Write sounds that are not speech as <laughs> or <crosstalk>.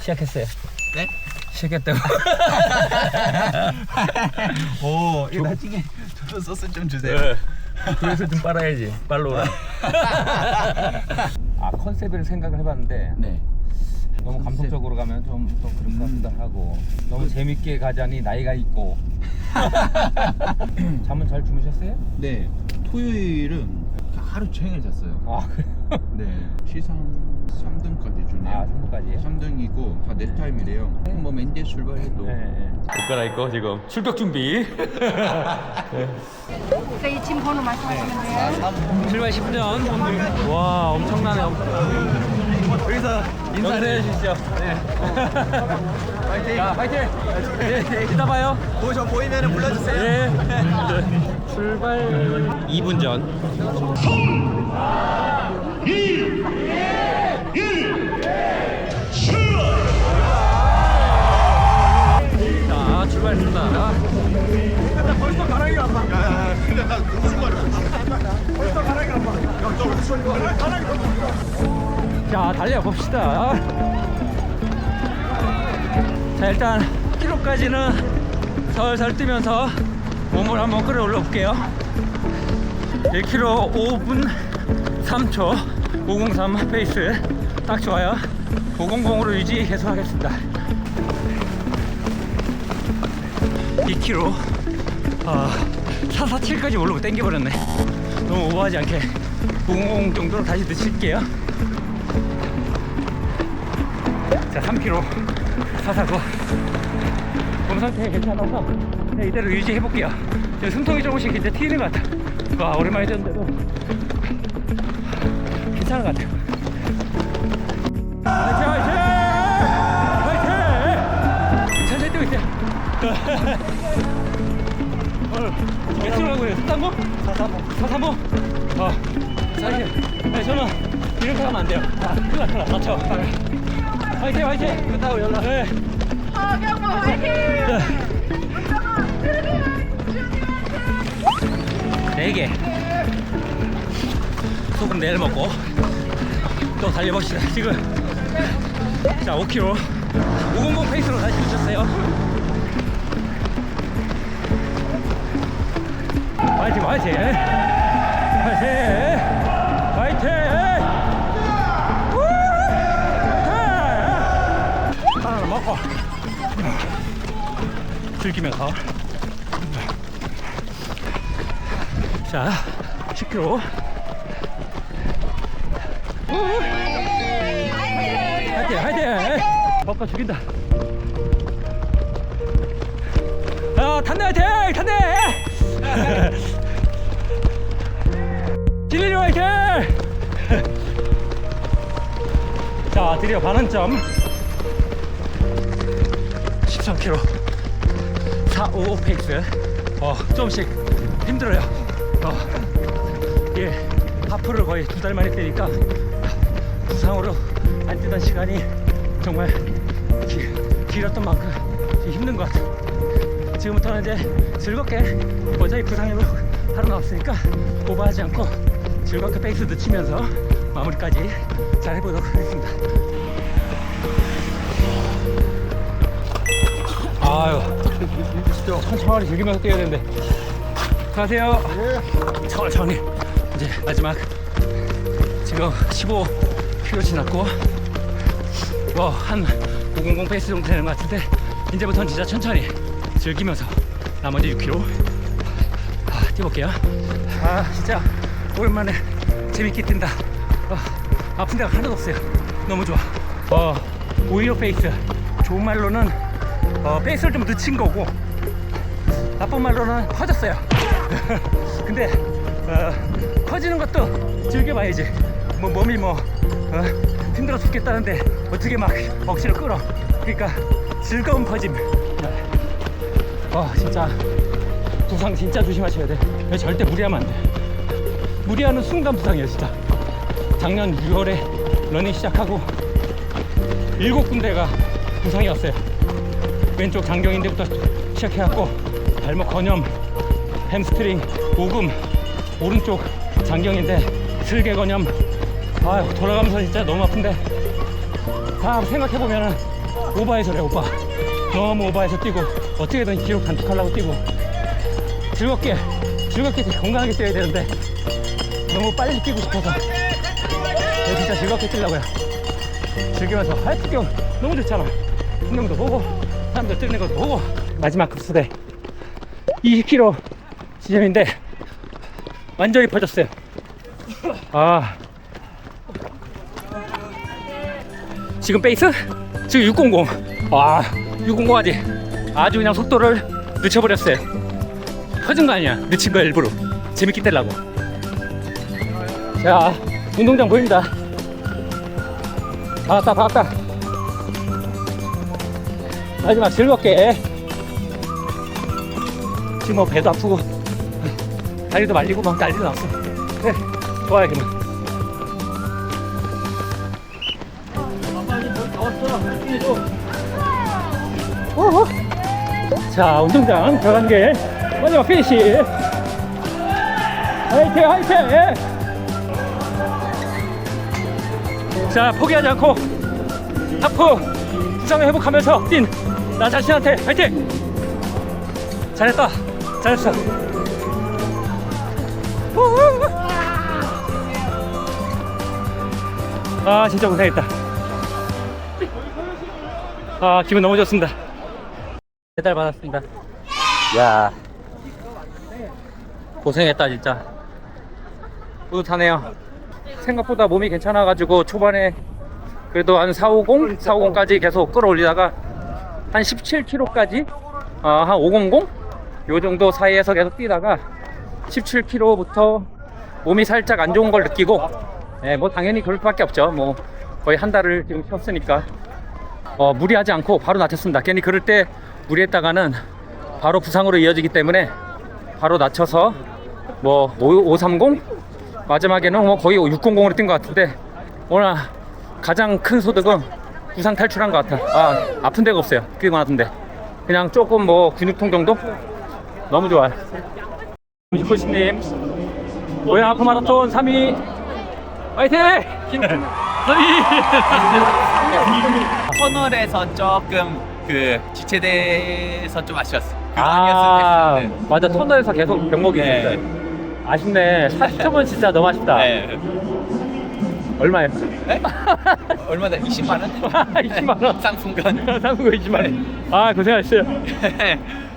시작했어요. 네? 시작했다고. <laughs> 오, 이거 나중에 저도 소스 좀 주세요. 네. 그래서 좀 빨아야지. 빨로라. <laughs> 아 컨셉을 생각을 해봤는데 네. 너무 감성적으로 가면 좀 또 그런 것 같기도 하고 너무 재밌게 가자니 나이가 있고 <laughs> 잠은 잘 주무셨어요? 네. 토요일은 하루 종일 잤어요. 아 그래요? 네. 시상 3등까지 주네요. 3등이고 다 내 타임이래요. 그럼 뭐 맨제 출발해도 옷 갈아입고 지금 출격 준비. <laughs> 저희 지금 번호 말씀하시면 돼요. <laughs> 출발 10년. 와 엄청나네. 여기서 인사해 주시죠. 파이팅. 파이팅. 이따 봐요. 보셔 보이면 불러주세요. 예. 출발 2분 전. 2 1 달려봅시다. 자, 일단 키로까지는 설설 뛰면서 몸을 한번 끌어올려 볼게요. 1km 5분 3초 503 페이스 딱 좋아요. 500으로 유지 계속하겠습니다. 2km 아, 447까지 오르고 땡겨버렸네. 너무 오버하지 않게 500 정도로 다시 늦출게요. 자, 3km 449. 몸 상태 괜찮아서 그냥 이대로 유지해 볼게요. 지금 숨통이 조금씩 이제 튀는 것 같아. 와, 오랜만에 뛰었는데도 괜찮은 것 같아요. 화이팅, 화이팅! 화이팅! 천천히 뛰고 있어요. 몇 킬로 가고 있어요? 335? 435. 435? 어. 화이팅. 네, 저는 이렇게 하면 안 돼요. 아, 큰일 나, 큰일 나. 화이팅, 화이팅! 끝나고 연락. 네. 허경호 화이팅! 네 개. 소금 내일 먹고 또 달려봅시다. 지금 자 5km 500 페이스로 다시 붙였어요. 화이팅 화이팅 화이팅 화이팅 즐기면서 자, 10km. 화이팅, 화이팅! 먹고 죽인다. 아, 탄대, 화이팅! 탄대! 진리리 화이팅! 자, 드디어 반환점. 13km. 455 페이스. 어, 조금씩 힘들어요. 어, 예, 하프를 거의 두 달 만에 뛰니까 부상으로 안 뛰던 시간이 정말 기, 길었던 만큼 힘든 것 같아요. 지금부터는 이제 즐겁게 어차피 부상으로 하루 나왔으니까 오버하지 않고 즐겁게 페이스 늦추면서 마무리까지 잘 해보도록 하겠습니다. 아유, 천천히 즐기면서 뛰어야 되는데. 가세요. 천천히. 이제 마지막. 지금 15km 지났고, 뭐, 한 500 페이스 정도 되는 것 같은데, 이제부터는 진짜 천천히 즐기면서 나머지 6km 아, 뛰어볼게요. 아, 진짜 오랜만에 재밌게 뛴다. 어, 아픈 데가 하나도 없어요. 너무 좋아. 어, 오히려 페이스. 좋은 말로는 어, 페이스를 좀 늦춘 거고, 나쁜 말로는 커졌어요. <laughs> 근데 어, 커지는 것도 즐겨봐야지. 뭐 몸이 뭐 어, 힘들어 죽겠다는데 어떻게 막 억지로 끌어. 그러니까 즐거운 퍼짐. 어 진짜 부상 진짜 조심하셔야 돼. 절대 무리하면 안 돼. 무리하는 순간 부상이에요 진짜. 작년 6월에 러닝 시작하고 일곱 군데가 부상이 왔어요. 왼쪽 장경인대부터 시작해갖고 발목 건염, 햄스트링, 오금, 오른쪽 장경인데 슬개 건염. 아 돌아가면서 진짜 너무 아픈데. 다 생각해보면은 오바해서 그래 오빠 너무 오바해서 뛰고 어떻게든 기록 단축하려고 뛰고. 즐겁게 즐겁게 건강하게 뛰어야 되는데 너무 빨리 뛰고 싶어서 진짜 즐겁게 뛰려고요. 즐기면서 할 풍경 너무 좋잖아. 풍경도 보고 사람들 뛰는 것도 보고 마지막 급수대 20km 지점인데 완전히 퍼졌어요 아 지금 페이스? 지금 600. 와, 600 하지. 아주 그냥 속도를 늦춰버렸어요. 터진 거 아니야. 늦춘 거 일부러. 재밌게 떼려고. 자, 운동장 보입니다. 다 왔다, 다 왔다. 마지막 즐겁게. 지금 뭐 배도 아프고, 다리도 말리고 막 난리도 났어. 그래, 좋아요, 그만. 어허. 자, 운동장 들어간 게 마지막 피니시. 화이팅, 화이팅! 자, 포기하지 않고 하프 부상을 회복하면서 뛴 나 자신한테 화이팅! 잘했다, 잘했어. 아, 진짜 고생했다. 아, 기분 너무 좋습니다. 배달 받았습니다. 야 고생했다 진짜. 뿌듯하네요. 생각보다 몸이 괜찮아가지고 초반에 그래도 한 450, 450까지 계속 끌어올리다가 한 17km까지 아, 한 500? 요 정도 사이에서 계속 뛰다가 17km부터 몸이 살짝 안 좋은 걸 느끼고 예, 뭐 당연히 그럴 수밖에 없죠. 뭐 거의 한 달을 지금 쉬었으니까 어, 무리하지 않고 바로 낮췄습니다. 괜히 그럴 때 무리했다가는 바로 부상으로 이어지기 때문에 바로 낮춰서 뭐 5, 530 마지막에는 뭐 거의 600으로 뛴 것 같은데 오늘 가장 큰 소득은 부상 탈출한 것 같아. 아 아픈 데가 없어요. 뛰고 나던데 그냥 조금 뭐 근육통 정도 너무 좋아요. 김코시님 고양 하프 마라톤 3위 화이팅! 3위! <laughs> 터널에서 조금 그 지체돼서 좀 아쉬웠어. 그 아, 아니었으면. 맞아. 터널에서 계속 병목이 네. 아쉽네. 40점은 진짜 너무 아쉽다. 네. 얼마예요? 네? <laughs> 얼마나 20만 원? <laughs> 20만 원. 상품권. 상품거 20만 원. 아, 고생하셨어요. <laughs>